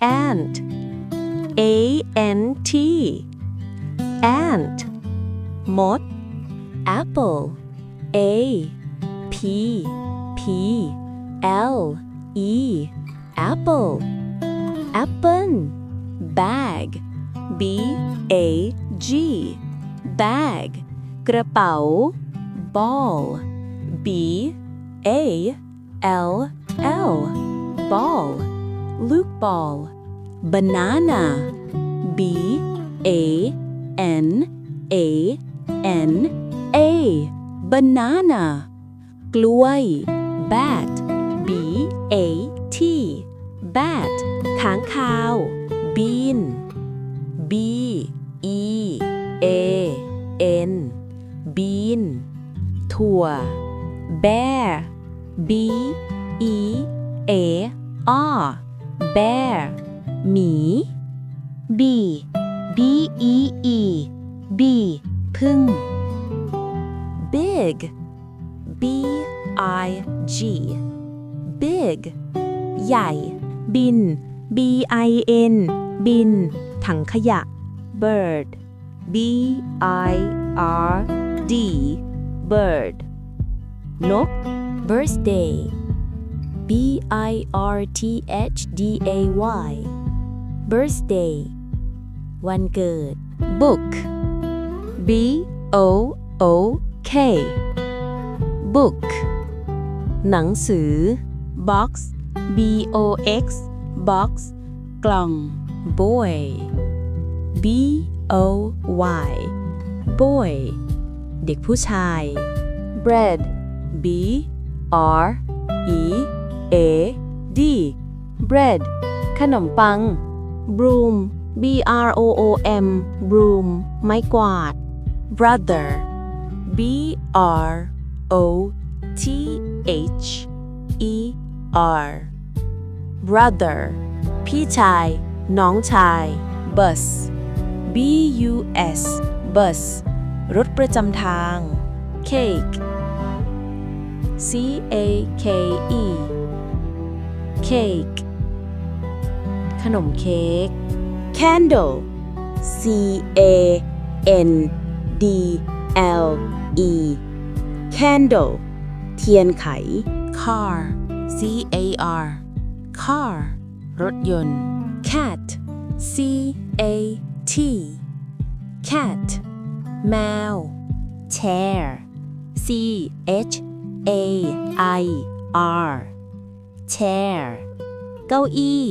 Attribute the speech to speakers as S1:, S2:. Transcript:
S1: ant a n t ant มด apple a p p l e apple apple bag b a g bag กระเป๋า ball b a l l ball ลูกบอล banana b a n a n a banana กล้วย bat b a t bat ค้างคาว bean b e a n bean ถั่ว bear b e a r bear หมี
S2: B B E E B พึ่ง
S1: big b i g big ใหญ่
S2: บิน B I N บิน ถังขยะ
S1: bird b i r d bird นก birthday b i r t h d a y birthday วันเกิด book b o o k book หนังสือ box b o x box กล่อง boy b o y boy เด็กผู้ชาย bread b r e a d bread ขนมปัง broom b r o o m broom ไม้กวาด brother b r o t h e r brother พี่ชาย น้องชาย bus b u s bus รถประจำทาง cake c a k e cake ขนมเค้ก candle c a n d l e candle เทียนไข car c a r car รถยนต์ cat c a t cat แมว chair c h a i r chair เก้าอี้